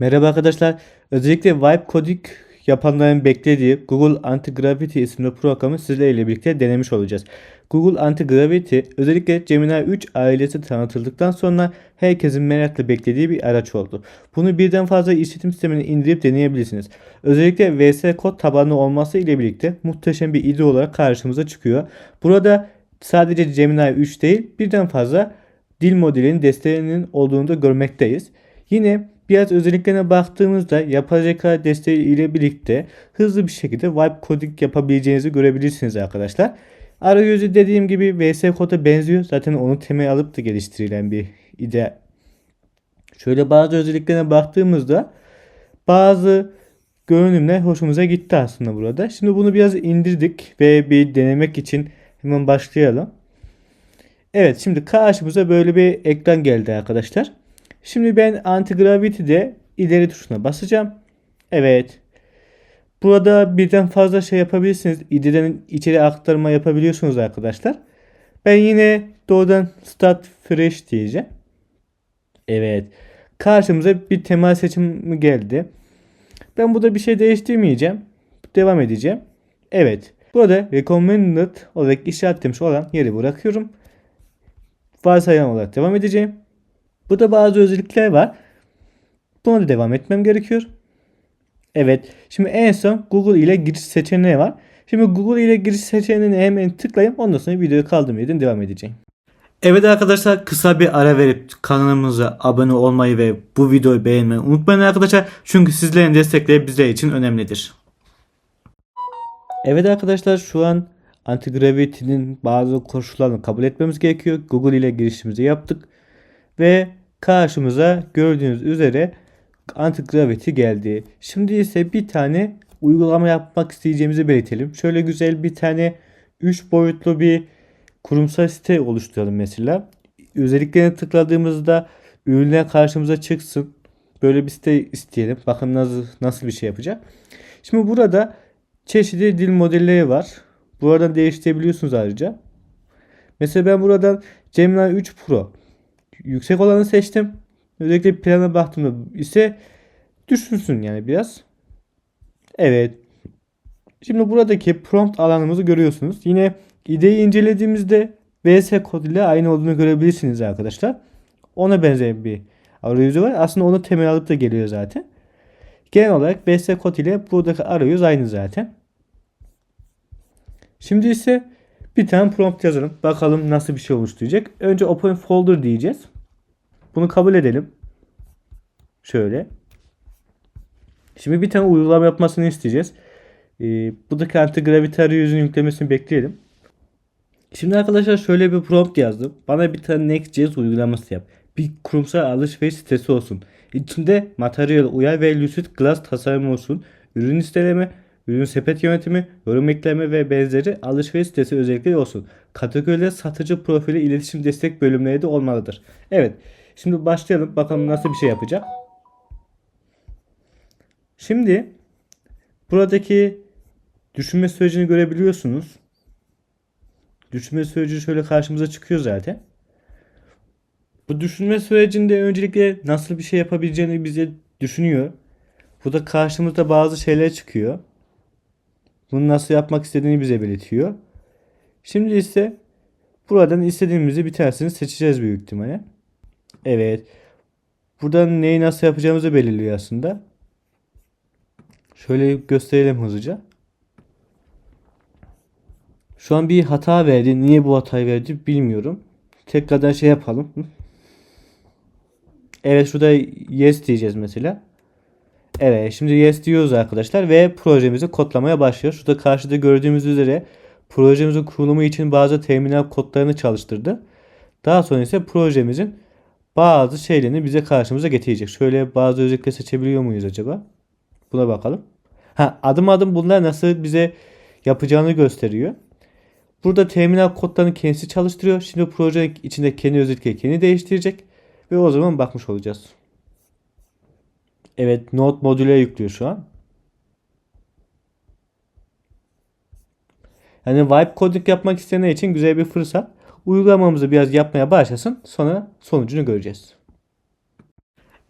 Merhaba arkadaşlar. Özellikle Vibe Coding yapanların beklediği Google Anti-Gravity isimli programı sizlerle birlikte denemiş olacağız. Google Anti-Gravity özellikle Gemini 3 ailesi tanıtıldıktan sonra herkesin merakla beklediği bir araç oldu. Bunu birden fazla işletim sistemine indirip deneyebilirsiniz. Özellikle VS Code tabanlı olması ile birlikte muhteşem bir ide olarak karşımıza çıkıyor. Burada sadece Gemini 3 değil birden fazla dil modelinin desteğinin olduğunu da görmekteyiz. Yine biraz özelliklerine baktığımızda yapay zeka desteği ile birlikte hızlı bir şekilde wipe coding yapabileceğinizi görebilirsiniz arkadaşlar. Arayüzü dediğim gibi VS Code'a benziyor. Zaten onu temel alıp da geliştirilen bir ide. Şöyle bazı özelliklerine baktığımızda bazı görünümler hoşumuza gitti aslında burada. Şimdi bunu biraz indirdik ve bir denemek için hemen başlayalım. Evet şimdi karşımıza böyle bir ekran geldi arkadaşlar. Şimdi ben anti-gravity'de ileri tuşuna basacağım. Evet. Burada birden fazla şey yapabilirsiniz. İDE'den içeri aktarma yapabiliyorsunuz arkadaşlar. Ben yine doğrudan start fresh diyeceğim. Evet. Karşımıza bir temel seçimi geldi. Ben burada bir şey değiştirmeyeceğim. Devam edeceğim. Evet. Burada recommended olarak işaretlemiş olan yeri bırakıyorum. Varsayılan olarak devam edeceğim. Burada bazı özellikler var. Buna da devam etmem gerekiyor. Evet. Şimdi en son Google ile giriş seçeneği var. Şimdi Google ile giriş seçeneğine hemen tıklayayım. Ondan sonra videoyu kaldığım yerden devam edeceğim. Evet arkadaşlar kısa bir ara verip kanalımıza abone olmayı ve bu videoyu beğenmeyi unutmayın arkadaşlar. Çünkü sizlerin destekleri bizler için önemlidir. Evet arkadaşlar şu an antigravity'nin bazı koşullarını kabul etmemiz gerekiyor. Google ile girişimizi yaptık. Ve karşımıza gördüğünüz üzere antigravity geldi. Şimdi ise bir tane uygulama yapmak isteyeceğimizi belirtelim. Şöyle güzel bir tane 3 boyutlu bir kurumsal site oluşturalım mesela. Özelliklerine tıkladığımızda ürünler karşımıza çıksın. Böyle bir site isteyelim. Bakın nasıl, nasıl bir şey yapacak. Şimdi burada çeşitli dil modelleri var. Buradan değiştirebiliyorsunuz ayrıca. Mesela ben buradan Gemini 3 Pro yüksek olanı seçtim. Özellikle plana baktığımda ise düşünsün yani biraz. Evet. Şimdi buradaki prompt alanımızı görüyorsunuz. Yine ideyi incelediğimizde VS kod ile aynı olduğunu görebilirsiniz arkadaşlar. Ona benzer bir arayüzü var. Aslında onu temel alıp da geliyor zaten. Genel olarak VS kod ile buradaki arayüz aynı zaten. Şimdi ise bir tane prompt yazalım. Bakalım nasıl bir şey oluşturacak. Önce open folder diyeceğiz. Bunu kabul edelim. Şöyle. Şimdi bir tane uygulama yapmasını isteyeceğiz. Ee, buradaki anti-gravity arayüzünün yüklemesini bekleyelim. Şimdi arkadaşlar şöyle bir prompt yazdım. Bana bir tane Next.js uygulaması yap. Bir kurumsal alışveriş sitesi olsun. İçinde materyal uyar ve lucid glass tasarım olsun. Ürün listeleme, ürün sepet yönetimi, yorum ekleme ve benzeri alışveriş sitesi özellikleri olsun. Kategoriler satıcı profili iletişim destek bölümleri de olmalıdır. Evet. Şimdi başlayalım. Bakalım nasıl bir şey yapacak. Şimdi buradaki düşünme sürecini görebiliyorsunuz. Düşünme süreci şöyle karşımıza çıkıyor zaten. Bu düşünme sürecinde öncelikle nasıl bir şey yapabileceğini bize düşünüyor. Burada karşımızda bazı şeyler çıkıyor. Bunu nasıl yapmak istediğini bize belirtiyor. Şimdi ise buradan istediğimizi bir tanesini seçeceğiz büyük ihtimalle. Evet. Buradan neyi nasıl yapacağımızı belirliyor aslında. Şöyle gösterelim hızlıca. Şu an bir hata verdi. Niye bu hatayı verdi bilmiyorum. Tekrardan şey yapalım. Evet şurada yes diyeceğiz mesela. Evet şimdi yes diyoruz arkadaşlar ve projemizi kodlamaya başlıyor. Şurada karşıda gördüğümüz üzere projemizin kurulumu için bazı terminal kodlarını çalıştırdı. Daha sonra ise projemizin bazı şeylerini bize karşımıza getirecek. Şöyle bazı özellikle seçebiliyor muyuz acaba? Buna bakalım. Ha, adım adım bunlar nasıl bize yapacağını gösteriyor. Burada terminal kodlarını kendisi çalıştırıyor. Şimdi proje içinde kendi özellikleri kendi değiştirecek. Ve o zaman bakmış olacağız. Evet Node modüle yüklüyor şu an. Yani vibe coding yapmak isteyenler için güzel bir fırsat. Uygulamamızı biraz yapmaya başlasın. Sonra sonucunu göreceğiz.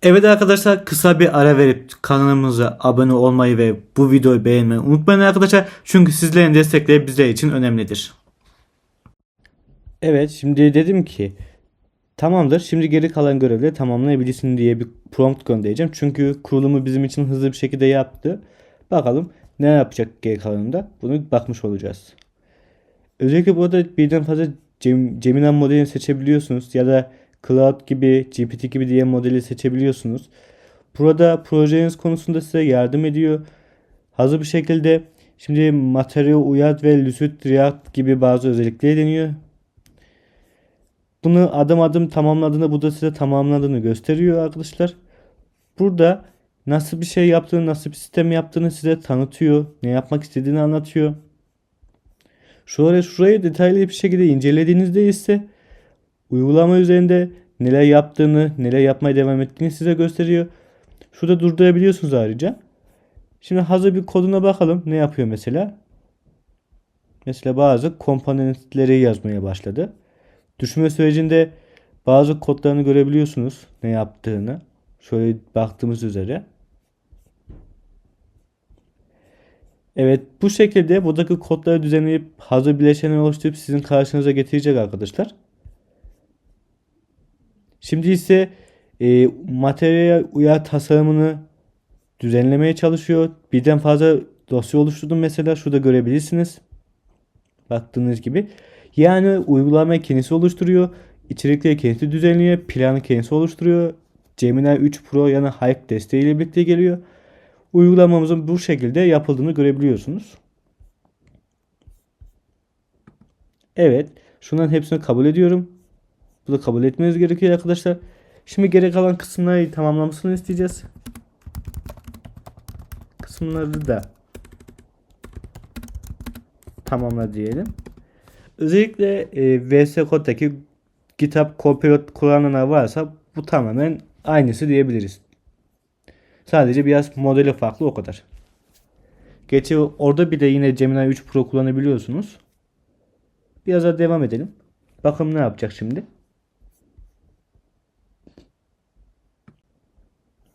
Evet arkadaşlar kısa bir ara verip kanalımıza abone olmayı ve bu videoyu beğenmeyi unutmayın arkadaşlar. Çünkü sizlerin destekleri bizler için önemlidir. Evet şimdi dedim ki tamamdır şimdi geri kalan görevleri tamamlayabilirsin diye bir prompt göndereceğim. Çünkü kurulumu bizim için hızlı bir şekilde yaptı. Bakalım ne yapacak geri kalanında bunu bakmış olacağız. Özellikle burada birden fazla Gem- Gemini modelini seçebiliyorsunuz ya da Cloud gibi, GPT gibi diye modeli seçebiliyorsunuz. Burada projeniz konusunda size yardım ediyor. Hazır bir şekilde şimdi Material Uyat ve Lucid React gibi bazı özellikleri deniyor. Bunu adım adım tamamladığında bu da size tamamladığını gösteriyor arkadaşlar. Burada nasıl bir şey yaptığını, nasıl bir sistem yaptığını size tanıtıyor. Ne yapmak istediğini anlatıyor. Şuraya şurayı detaylı bir şekilde incelediğinizde ise uygulama üzerinde neler yaptığını, neler yapmaya devam ettiğini size gösteriyor. Şurada durdurabiliyorsunuz ayrıca. Şimdi hazır bir koduna bakalım. Ne yapıyor mesela? Mesela bazı komponentleri yazmaya başladı. Düşme sürecinde bazı kodlarını görebiliyorsunuz ne yaptığını. Şöyle baktığımız üzere. Evet bu şekilde buradaki kodları düzenleyip hazır bileşenler oluşturup sizin karşınıza getirecek arkadaşlar. Şimdi ise e, materyale uyar tasarımını düzenlemeye çalışıyor. Birden fazla dosya oluşturdum mesela şurada görebilirsiniz. Baktığınız gibi. Yani uygulamayı kendisi oluşturuyor. İçerikleri kendisi düzenliyor. Planı kendisi oluşturuyor. Gemini 3 Pro yani Hike desteğiyle birlikte geliyor. Uygulamamızın bu şekilde yapıldığını görebiliyorsunuz. Evet. Şunların hepsini kabul ediyorum. Bu da kabul etmeniz gerekiyor arkadaşlar. Şimdi geri kalan kısımları tamamlamasını isteyeceğiz. Kısımları da tamamla diyelim. Özellikle e, VS Code'daki GitHub Copilot kullananlar varsa bu tamamen aynısı diyebiliriz. Sadece biraz modeli farklı o kadar. Geçi orada bir de yine Gemini 3 Pro kullanabiliyorsunuz. Biraz daha devam edelim. Bakalım ne yapacak şimdi.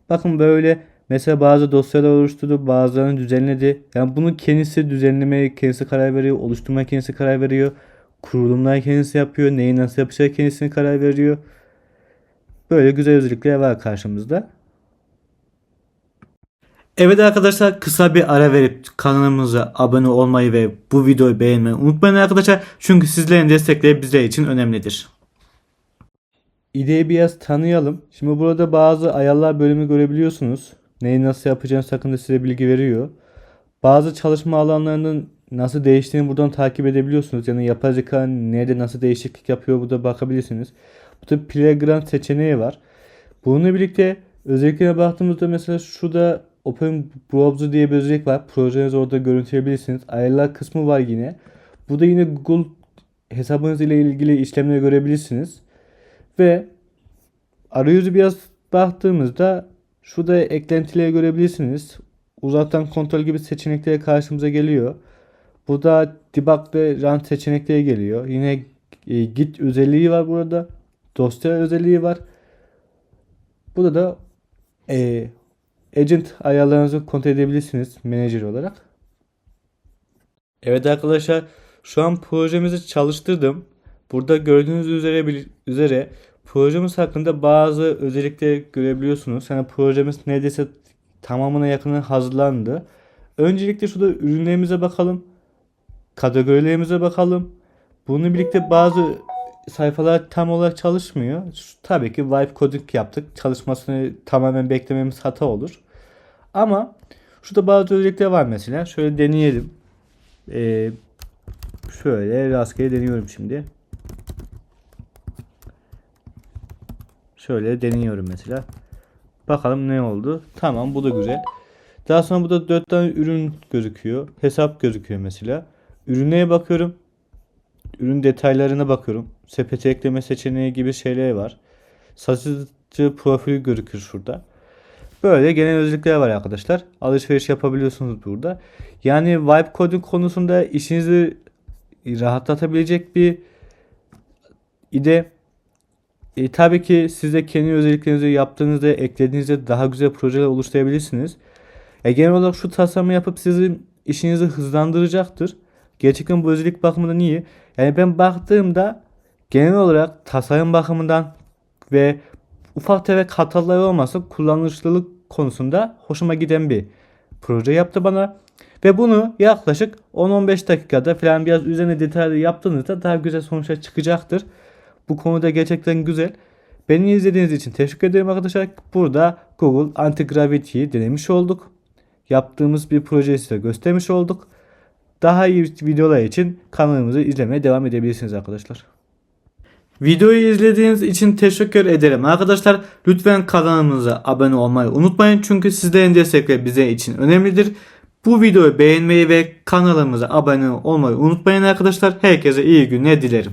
Bakın böyle mesela bazı dosyalar oluşturdu, bazılarını düzenledi. Yani bunu kendisi düzenlemeye kendisi karar veriyor, oluşturmaya kendisi karar veriyor. Kurulumlar kendisi yapıyor, neyi nasıl yapacağı kendisine karar veriyor. Böyle güzel özellikler var karşımızda. Evet arkadaşlar kısa bir ara verip kanalımıza abone olmayı ve bu videoyu beğenmeyi unutmayın arkadaşlar. Çünkü sizlerin destekleri bizler için önemlidir. İdeyi biraz tanıyalım. Şimdi burada bazı ayarlar bölümü görebiliyorsunuz. Neyi nasıl yapacağınız hakkında size bilgi veriyor. Bazı çalışma alanlarının nasıl değiştiğini buradan takip edebiliyorsunuz. Yani yapay zeka nerede nasıl değişiklik yapıyor burada bakabilirsiniz. Burada playground seçeneği var. Bununla birlikte özelliklerine baktığımızda mesela şurada Open Browser diye bir özellik var. Projenizi orada görüntüleyebilirsiniz. Ayarlar kısmı var yine. Burada yine Google hesabınız ile ilgili işlemleri görebilirsiniz. Ve arayüzü biraz baktığımızda şurada eklentileri görebilirsiniz. Uzaktan kontrol gibi seçenekler karşımıza geliyor. Burada debug ve run seçenekleri geliyor. Yine e, git özelliği var burada. Dosya özelliği var. Burada da e, agent ayarlarınızı kontrol edebilirsiniz manager olarak. Evet arkadaşlar şu an projemizi çalıştırdım. Burada gördüğünüz üzere üzere projemiz hakkında bazı özellikler görebiliyorsunuz. Yani projemiz neredeyse tamamına yakını hazırlandı. Öncelikle şurada ürünlerimize bakalım. Kategorilerimize bakalım. Bununla birlikte bazı sayfalar tam olarak çalışmıyor. Tabii ki wipe coding yaptık. Çalışmasını tamamen beklememiz hata olur. Ama şurada bazı özellikler var mesela. Şöyle deneyelim. Ee, şöyle rastgele deniyorum şimdi. Şöyle deniyorum mesela. Bakalım ne oldu. Tamam bu da güzel. Daha sonra burada 4 tane ürün gözüküyor. Hesap gözüküyor mesela. Ürünlere bakıyorum. Ürün detaylarına bakıyorum. Sepete ekleme seçeneği gibi şeyler var. Satıcı profili gözükür şurada. Böyle genel özellikler var arkadaşlar. Alışveriş yapabiliyorsunuz burada. Yani vibe coding konusunda işinizi rahatlatabilecek bir ide E, tabii ki siz de kendi özelliklerinizi yaptığınızda, eklediğinizde daha güzel projeler oluşturabilirsiniz. E, genel olarak şu tasarımı yapıp sizin işinizi hızlandıracaktır. Gerçekten bu özellik bakımından iyi. Yani ben baktığımda genel olarak tasarım bakımından ve ufak tefek hataları olmasa kullanışlılık konusunda hoşuma giden bir proje yaptı bana. Ve bunu yaklaşık 10-15 dakikada falan biraz üzerine detaylı yaptığınızda daha güzel sonuçlar çıkacaktır. Bu konuda gerçekten güzel. Beni izlediğiniz için teşekkür ederim arkadaşlar. Burada Google Anti-Gravity'yi denemiş olduk. Yaptığımız bir projeyi size göstermiş olduk. Daha iyi videolar için kanalımızı izlemeye devam edebilirsiniz arkadaşlar. Videoyu izlediğiniz için teşekkür ederim arkadaşlar. Lütfen kanalımıza abone olmayı unutmayın. Çünkü sizlerin destekleri bize için önemlidir. Bu videoyu beğenmeyi ve kanalımıza abone olmayı unutmayın arkadaşlar. Herkese iyi günler dilerim.